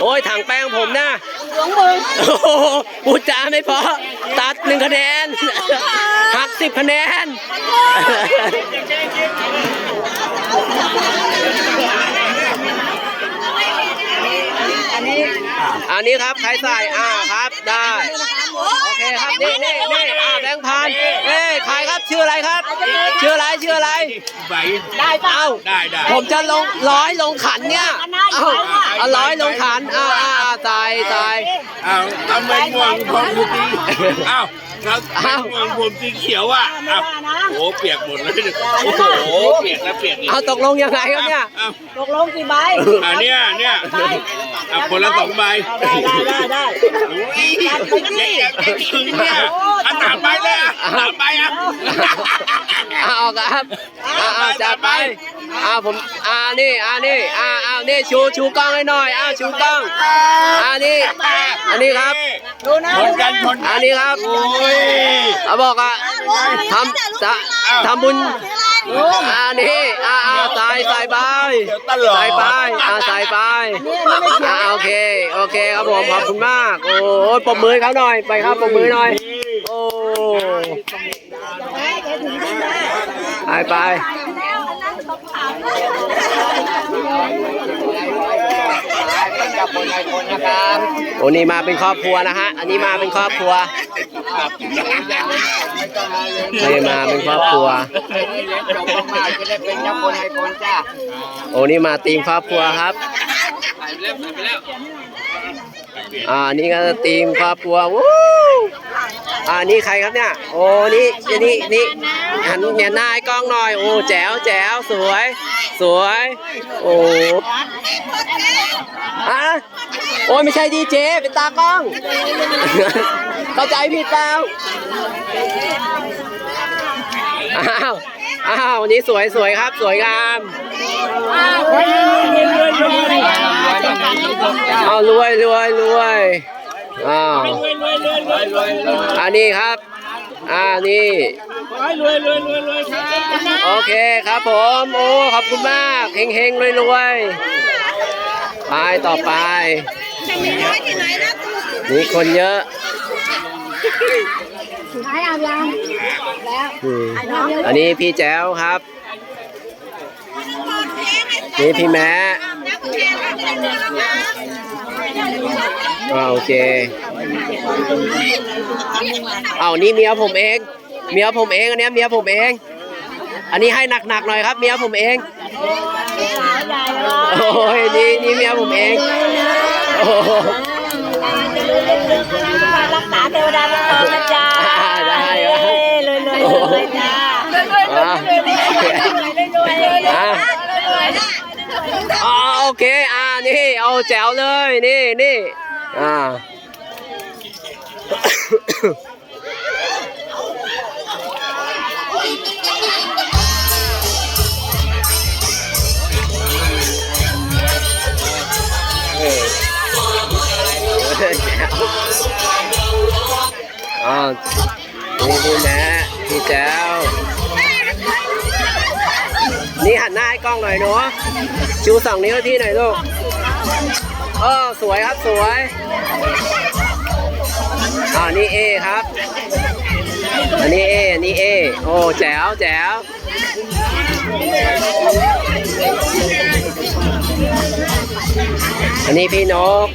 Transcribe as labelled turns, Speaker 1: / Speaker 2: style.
Speaker 1: โอ้ยถังแป้งผมนะ
Speaker 2: หลวงมึง
Speaker 1: โอ้โหพูดจาไม่เพอตัดหนึ่งคะแนนหักสิบคะแนน
Speaker 2: อันนี้
Speaker 1: อันนี้ครับใครใส่อ่าครับได้ โอเคครับนี่นี่นี่อ่าแบงค์พันเอ้ยใครครับชื่ออะไรครับ ชื่ออะไรชื่ออะไร
Speaker 3: ใบ
Speaker 2: ได้ปะ
Speaker 1: เอ้า
Speaker 3: ได้ได้
Speaker 1: ผมจะลงร้อยลงขันเนี่ย เอาเอาร้อยลงขันอ่าอ่าอ่าใส่ใส่
Speaker 3: อ้าวทำไมม่วงผมสีอ้าวแล้ว
Speaker 1: อ้าว
Speaker 3: ม่วงผมสีเขียวอะอ้าวโอ้เปียกหมดเลยโอ้โหเปียกแล้วเปียกอีก
Speaker 1: เอาตกลงยังไงครับเนี่ย
Speaker 3: อ้าว
Speaker 2: ตกลงกี่ใบ
Speaker 3: อันเนี้ยเนี่ยอะคนละสองใบ
Speaker 2: ได้ได้ได้ได้
Speaker 3: โอ้ยเจ๊อยากจะถึงเนี่ยอะสามใบเลยอะสามใบอะ
Speaker 1: เอาครับอ่าอ่าจัดไป อ่าผมอ่านี่อ่านี่อ่าอ่านี่ชูชูกล้องให้หน่อยอ้าวชูกล้องอ่านี่อันนี้ครับ
Speaker 2: ดูนะ
Speaker 3: ชนกันชนกั
Speaker 1: อันนี้ครับ
Speaker 3: โอ้ย
Speaker 1: เขาบอกอะทำจะทำบุญอ่านี่อ่าอ่าใส่ใส่ไปใส่ไปอ่าใส่ไปอ่าโอเคโอเคครับผมขอบคุณมากโอ้ยปรบมือให้เขาหน่อยไปครับปรบมือหน่อยโอ้ไปไป โอ้นี่มาเป็นครอบครัวนะฮะ อันนี้มาเป็นครอบครัวนี่มาเป็นครอบครัว โอ้นี่มาตีมครอบครัวครับอ่านี่ก็ตีมครอบครัววู้อ่านี่ใครครับเนี่ย โอ้นี่นี่นี่หันเนี่ยหน้าให้ องหน่อย โอ้แจ๋วแจ๋วสวย สวย โอ้ฮะโอ้ยไม่ใช่ดีเจเป็นตากล้อง เข้าใจผิดเปล่าอ้าวอ้าววันนี้สวยสวยครับ สวยงามเอารวยรวยรวยอ้าวอันนี้ครับ อ่านี่โอเคครับผมโอ้ขอบคุณมากเฮงเฮงรวยรวยไปต่อไปนี่คนเยอะ
Speaker 2: ไหนอาบยังแล้ว
Speaker 1: อืมอันนี้พี่แจ๋วครับนี่พี่แม้อ่าโอเค เอานี่เมียผมเอง เมียผมเองอันเนี้ยเมียผมเอง อันนี้ให้หนักๆหน่อยครับเมียผมเอง
Speaker 2: สาวใหญ่เลย
Speaker 1: โอ้ยนี่นี่เมียผมเองโอ้โห
Speaker 2: รักษาเทวดาเป็นตนนะจ๊ะ
Speaker 1: อ่าได้ค
Speaker 2: เล
Speaker 1: รับ
Speaker 2: ยเลยเลยเลยจ้า
Speaker 1: อ่าอ่าอ๋อโอเค อ่า นี่ เอาแจ๋วเลย นี่นี่อ่าเอ๋อนี่พี่แม่พี่แจ๋วนี่หันหน้าให้กล้องหน่อยหนูชูสองนิ้วที่หน่อยลูกเออสวยครับสวย อ่านี่เอครับ อันนี้เออันนี้เอ โอ้ แจ๋วแจ๋วอันนี้พี่นก